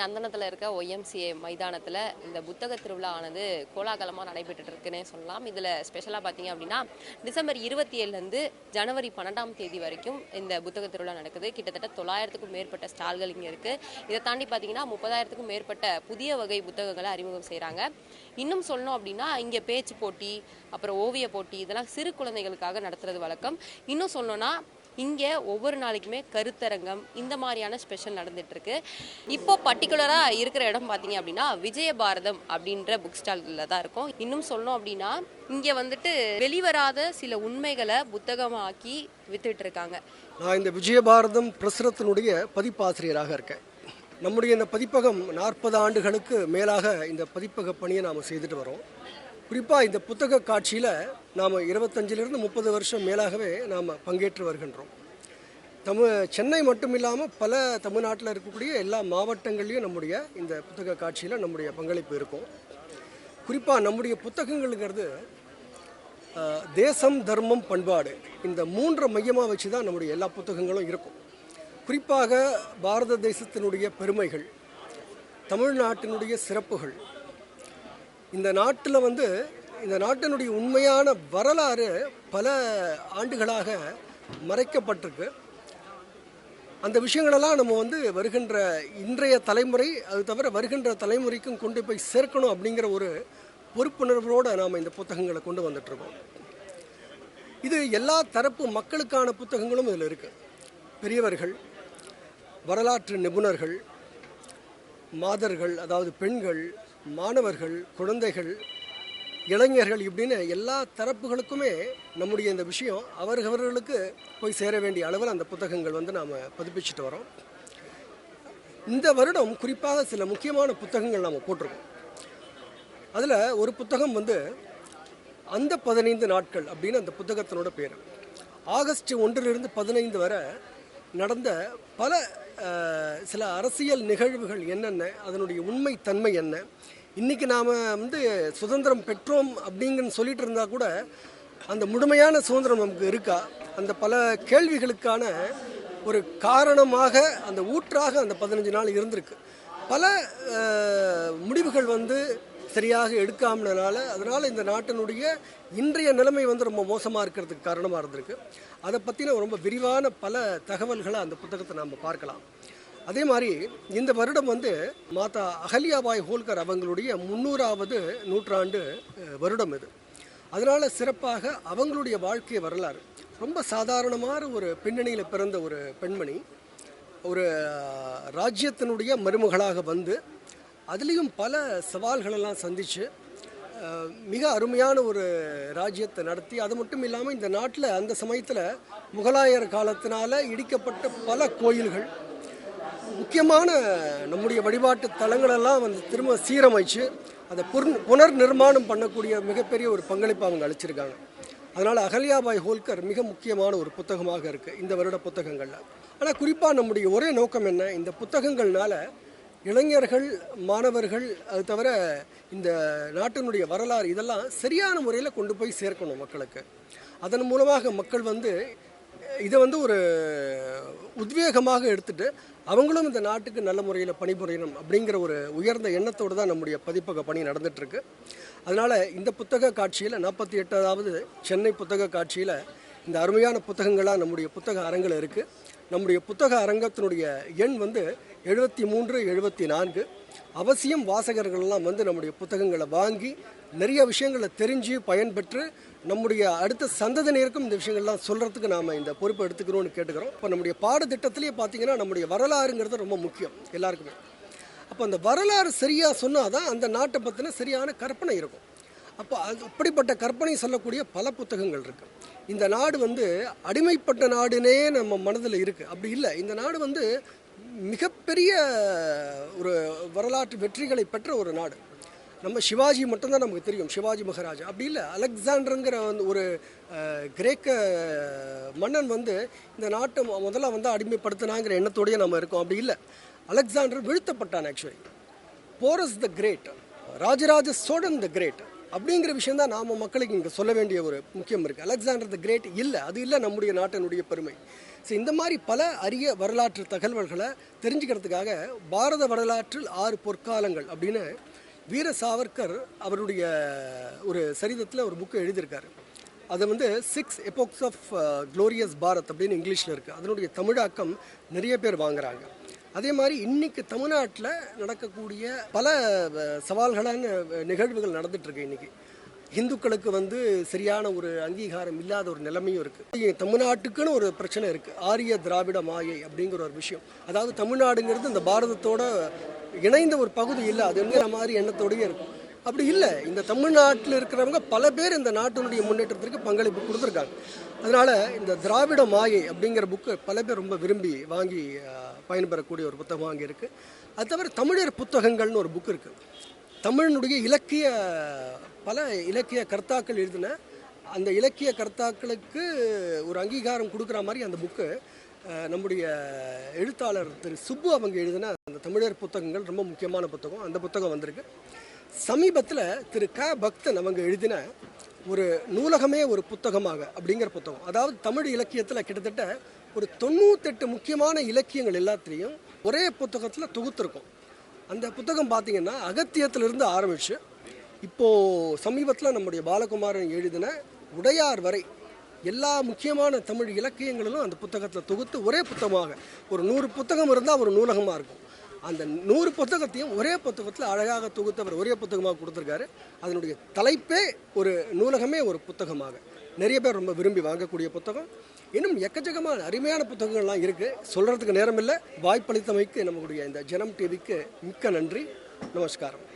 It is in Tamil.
நந்தனத்தில் இருக்க ஒய்எம்சிஏ மைதானத்தில் இந்த புத்தக திருவிழா ஆனது கோலாகலமாக நடைபெற்று இருக்குன்னே சொல்லலாம். இதில் ஸ்பெஷலாக பார்த்தீங்க அப்படின்னா டிசம்பர் இருபத்தி ஏழுலேருந்து ஜனவரி பன்னெண்டாம் தேதி வரைக்கும் இந்த புத்தக திருவிழா நடக்குது. கிட்டத்தட்ட தொள்ளாயிரத்துக்கும் மேற்பட்ட ஸ்டால்கள் இங்கே இருக்குது இதை தாண்டி பார்த்தீங்கன்னா முப்பதாயிரத்துக்கும் மேற்பட்ட புதிய வகை புத்தகங்களை அறிமுகம் செய்கிறாங்க இன்னும் சொல்லணும் அப்படின்னா இங்கே பேச்சு போட்டி அப்புறம் ஓவிய போட்டி இதெல்லாம் சிறு குழந்தைகளுக்காக நடத்துறது வழக்கம். இன்னும் சொல்லணும்னா இங்கே ஒவ்வொரு நாளைக்குமே கருத்தரங்கம் இந்த மாதிரியான ஸ்பெஷல் நடந்துட்டுருக்கு. இப்போ பர்டிகுலராக இருக்கிற இடம் பார்த்தீங்க அப்படின்னா விஜயபாரதம் அப்படின்ற புக் ஸ்டாலில் தான் இருக்கும். இன்னும் சொல்லணும் அப்படின்னா இங்கே வந்துட்டு வெளிவராத சில உண்மைகளை புத்தகமாக்கி வித்துட்டு இருக்காங்க நான் இந்த விஜயபாரதம் பிரசுரத்தினுடைய பதிப்பாசிரியராக இருக்கேன். நம்முடைய இந்த பதிப்பகம் நாற்பது ஆண்டுகளுக்கு மேலாக இந்த பதிப்பக பணியை நாம் செய்துட்டு வரோம். குறிப்பாக இந்த புத்தக காட்சியில் நாம் இருபத்தஞ்சிலிருந்து முப்பது வருஷம் மேலாகவே நாம் பங்கேற்று வருகின்றோம். தமிழ் சென்னை மட்டும் இல்லாமல் பல தமிழ்நாட்டில் இருக்கக்கூடிய எல்லா மாவட்டங்கள்லேயும் நம்முடைய இந்த புத்தக காட்சியில் நம்முடைய பங்களிப்பு இருக்கும். குறிப்பாக நம்முடைய புத்தகங்கள்ங்கிறது தேசம் தர்மம் பண்பாடு இந்த மூன்றை மையமாக வச்சு தான் நம்முடைய எல்லா புத்தகங்களும் இருக்கும். குறிப்பாக பாரத தேசத்தினுடைய பெருமைகள் தமிழ்நாட்டினுடைய சிறப்புகள் இந்த நாட்டில் வந்து இந்த நாட்டினுடைய உண்மையான வரலாறு பல ஆண்டுகளாக மறைக்கப்பட்டிருக்கு. அந்த விஷயங்களெல்லாம் நம்ம வந்து வருகின்ற இன்றைய தலைமுறை அது தவிர வருகின்ற தலைமுறைக்கும் கொண்டு போய் சேர்க்கணும் அப்படிங்கிற ஒரு பொறுப்புணர்வோடு நாம் இந்த புத்தகங்களை கொண்டு வந்துட்ருக்கோம் இது எல்லா தரப்பு மக்களுக்கான புத்தகங்களும் இதில் இருக்குது பெரியவர்கள் வரலாற்று நிபுணர்கள் மாதர்கள் அதாவது பெண்கள் மாணவர்கள் குழந்தைகள் இளைஞர்கள் இப்படின்னு எல்லா தரப்புகளுக்குமே நம்முடைய இந்த விஷயம் அவர்களுக்கு போய் சேர வேண்டிய அளவில் அந்த புத்தகங்கள் வந்து நாம் பதிப்பிச்சுட்டு வரோம். இந்த வருடம் குறிப்பாக சில முக்கியமான புத்தகங்கள் நாம் போட்டிருக்கோம். அதில் ஒரு புத்தகம் வந்து அந்த பதினைந்து நாட்கள் அப்படின்னு அந்த புத்தகத்தினோட பேர். ஆகஸ்ட் ஒன்றிலிருந்து பதினைந்து வரை நடந்த பல சில அரசியல் நிகழ்வுகள் என்னென்ன அதனுடைய உண்மை தன்மை என்ன? இன்றைக்கி நாம் வந்து சுதந்திரம் பெற்றோம் அப்படிங்கன்னு சொல்லிட்டு இருந்தால் கூட அந்த முழுமையான சுதந்திரம் நமக்கு இருக்கா? அந்த பல கேள்விகளுக்கான ஒரு காரணமாக அந்த ஊற்றாக அந்த பதினஞ்சு நாள் இருந்திருக்கு. பல முடிவுகள் வந்து சரியாக எடுக்காமனால அதனால் இந்த நாட்டினுடைய இன்றைய நிலைமை வந்து ரொம்ப மோசமாக இருக்கிறதுக்கு காரணமாக இருந்திருக்கு. அதை பற்றின ரொம்ப விரிவான பல தகவல்களை அந்த புத்தகத்தை நாம் பார்க்கலாம். அதே மாதிரி இந்த வருடம் வந்து மாதா அகல்யாபாய் ஹோல்கர் அவங்களுடைய முந்நூறாவது நூற்றாண்டு வருடம் இது. அதனால் சிறப்பாக அவங்களுடைய வாழ்க்கை வரலாறு. ரொம்ப சாதாரணமான ஒரு பின்னணியில் பிறந்த ஒரு பெண்மணி. ஒரு ராஜ்யத்தினுடைய மருமகளாக வந்து அதுலேயும் பல சவால்களெல்லாம் சந்தித்து மிக அருமையான ஒரு ராஜ்யத்தை நடத்தி அது மட்டும் இல்லாமல் இந்த நாட்டில் அந்த சமயத்தில் முகலாயர் காலத்தினால இடிக்கப்பட்ட பல கோயில்கள் முக்கியமான நம்முடைய வழிபாட்டு தலங்களெல்லாம் வந்து திரும்ப சீரமைச்சு அதை புர் புனர் நிர்மாணம் பண்ணக்கூடிய மிகப்பெரிய ஒரு பங்களிப்பை அவங்க அளிச்சிருக்காங்க. அதனால் அகல்யாபாய் ஹோல்கர் மிக முக்கியமான ஒரு புத்தகமாக இருக்குது இந்த வருட புத்தகங்களில். ஆனால் குறிப்பாக நம்முடைய ஒரே நோக்கம் என்ன? இந்த புத்தகங்கள்னால இளைஞர்கள் மாணவர்கள் அது தவிர இந்த நாட்டினுடைய வரலாறு இதெல்லாம் சரியான முறையில் கொண்டு போய் சேர்க்கணும் மக்களுக்கு. அதன் மூலமாக மக்கள் வந்து இதை வந்து ஒரு உத்வேகமாக எடுத்துட்டு அவங்களும் இந்த நாட்டுக்கு நல்ல முறையில் பணிபுரியணும் அப்படிங்கிற ஒரு உயர்ந்த எண்ணத்தோடு தான் நம்முடைய பதிப்பக பணி நடந்துகிட்ருக்கு அதனால் இந்த புத்தக காட்சியில் நாற்பத்தி எட்டாவது சென்னை புத்தக காட்சியில் இந்த அருமையான புத்தகங்களாக நம்முடைய புத்தக அரங்கில் இருக்குது நம்முடைய புத்தக அரங்கத்தினுடைய எண் வந்து எழுபத்தி மூன்று எழுபத்தி நான்கு. அவசியம் வாசகர்கள்லாம் வந்து நம்முடைய புத்தகங்களை வாங்கி நிறைய விஷயங்களை தெரிஞ்சு பயன்பெற்று நம்முடைய அடுத்த சந்ததியினருக்கும் இந்த விஷயங்கள்லாம் சொல்கிறதுக்கு நாம் இந்த பொறுப்பை எடுத்துக்கிறோம்னு கேட்டுக்கிறோம். இப்போ நம்முடைய பாடத்திட்டத்திலேயே பார்த்தீங்கன்னா நம்முடைய வரலாறுங்கிறது ரொம்ப முக்கியம் எல்லாருக்குமே. அப்போ அந்த வரலாறு சரியாக சொன்னால் தான் அந்த நாட்டை பற்றின சரியான கற்பனை இருக்கும். அப்போ அது அப்படிப்பட்ட கற்பனை சொல்லக்கூடிய பல புத்தகங்கள் இருக்குது இந்த நாடு வந்து அடிமைப்பட்ட நாடுனே நம்ம மனதில் இருக்குது அப்படி இல்லை. இந்த நாடு வந்து மிகப்பெரிய ஒரு வரலாற்று வெற்றிகளை பெற்ற ஒரு நாடு. நம்ம சிவாஜி மட்டும்தான் நமக்கு தெரியும் சிவாஜி மகாராஜா. அப்படி இல்லை அலெக்சாண்டருங்கிற வந்து ஒரு கிரேக்க மன்னன் வந்து இந்த நாட்டை முதல்ல வந்து அடிமைப்படுத்தினாங்கிற எண்ணத்தோடயே நம்ம இருக்கோம். அப்படி இல்லை Alexander வீழ்த்தப்பட்டான் actually Porus the great Rajaraja Cholan the great. அப்படிங்கிற விஷயம் தான் நாம் மக்களுக்கு இங்கே சொல்ல வேண்டிய ஒரு முக்கியம் இருக்குது அலெக்சாண்டர் த கிரேட் இல்லை அது இல்லை நம்முடைய நாட்டினுடைய பெருமை. ஸோ இந்த மாதிரி பல அரிய வரலாற்று தகவல்களை தெரிஞ்சுக்கிறதுக்காக பாரத வரலாற்றில் ஆறு பொற்காலங்கள் அப்படின்னு வீர சாவர்கர் அவருடைய ஒரு சரிதத்தில் ஒரு புக்கு எழுதியிருக்காரு. அது வந்து six epochs of glorious Bharat அப்படின்னு இங்கிலீஷில் இருக்குது அதனுடைய தமிழாக்கம் நிறைய பேர் வாங்குறாங்க. அதே மாதிரி இன்னைக்கு தமிழ்நாட்டில் நடக்கக்கூடிய பல சவால்களான நிகழ்வுகள் நடந்துட்டுருக்கு இன்னைக்கு. இந்துக்களுக்கு வந்து சரியான ஒரு அங்கீகாரம் இல்லாத ஒரு நிலைமையும் இருக்குது தமிழ்நாட்டுக்குன்னு ஒரு பிரச்சனை இருக்குது ஆரிய திராவிட மாயை அப்படிங்கிற ஒரு விஷயம். அதாவது தமிழ்நாடுங்கிறது இந்த பாரதத்தோட இணைந்த ஒரு பகுதி இல்லை. அது மாதிரி எண்ணத்தோடயே இருக்கும். அப்படி இல்லை. இந்த தமிழ்நாட்டில் இருக்கிறவங்க பல பேர் இந்த நாட்டினுடைய முன்னேற்றத்திற்கு பங்களிப்பு கொடுத்துருக்காங்க. அதனால் இந்த திராவிட மாயை அப்படிங்கிற புக்கு பல பேர் ரொம்ப விரும்பி வாங்கி பயன்பெறக்கூடிய ஒரு புத்தகம் வாங்கி இருக்குது அது தவிர தமிழர் புத்தகங்கள்னு ஒரு புக் இருக்குது தமிழனுடைய இலக்கிய பல இலக்கிய கர்த்தாக்கள் எழுதின அந்த இலக்கிய கர்த்தாக்களுக்கு ஒரு அங்கீகாரம் கொடுக்குற மாதிரி அந்த புக்கு நம்முடைய எழுத்தாளர் திரு சுப்பு அவங்க எழுதின அந்த தமிழர் புத்தகங்கள் ரொம்ப முக்கியமான புத்தகம். அந்த புத்தகம் வந்திருக்கு. சமீபத்தில் திரு க. பக்தன் அவங்க எழுதின ஒரு நூலகமே ஒரு புத்தகமாக அப்படிங்கிற புத்தகம். அதாவது தமிழ் இலக்கியத்தில் கிட்டத்தட்ட ஒரு தொண்ணூத்தெட்டு முக்கியமான இலக்கியங்கள் எல்லாத்திலையும் ஒரே புத்தகத்தில் தொகுத்திருக்கும். அந்த புத்தகம் பார்த்தீங்கன்னா அகத்தியத்திலிருந்து ஆரம்பிச்சு இப்போது சமீபத்தில் நம்முடைய பாலகுமாரன் எழுதின உடையார் வரை எல்லா முக்கியமான தமிழ் இலக்கியங்களிலும் அந்த புத்தகத்தில் தொகுத்து ஒரே புத்தகமாக ஒரு நூறு புத்தகம் இருந்தால் ஒரு நூலகமாக இருக்கும். அந்த நூறு புத்தகத்தையும் ஒரே புத்தகத்தில் அழகாக தொகுத்தவர் ஒரே புத்தகமாக கொடுத்துருக்காரு. அதனுடைய தலைப்பே ஒரு நூலகமே ஒரு புத்தகமாக. நிறைய பேர் ரொம்ப விரும்பி வாங்கக்கூடிய புத்தகம். இன்னும் எக்கச்சக்கமான அருமையான புத்தகங்கள்லாம் இருக்குது சொல்கிறதுக்கு நேரம் இல்லை வாய்ப்பளித்தமைக்கு நம்மளுடைய இந்த ஜனம் டிவிக்கு மிக்க நன்றி. நமஸ்காரம்.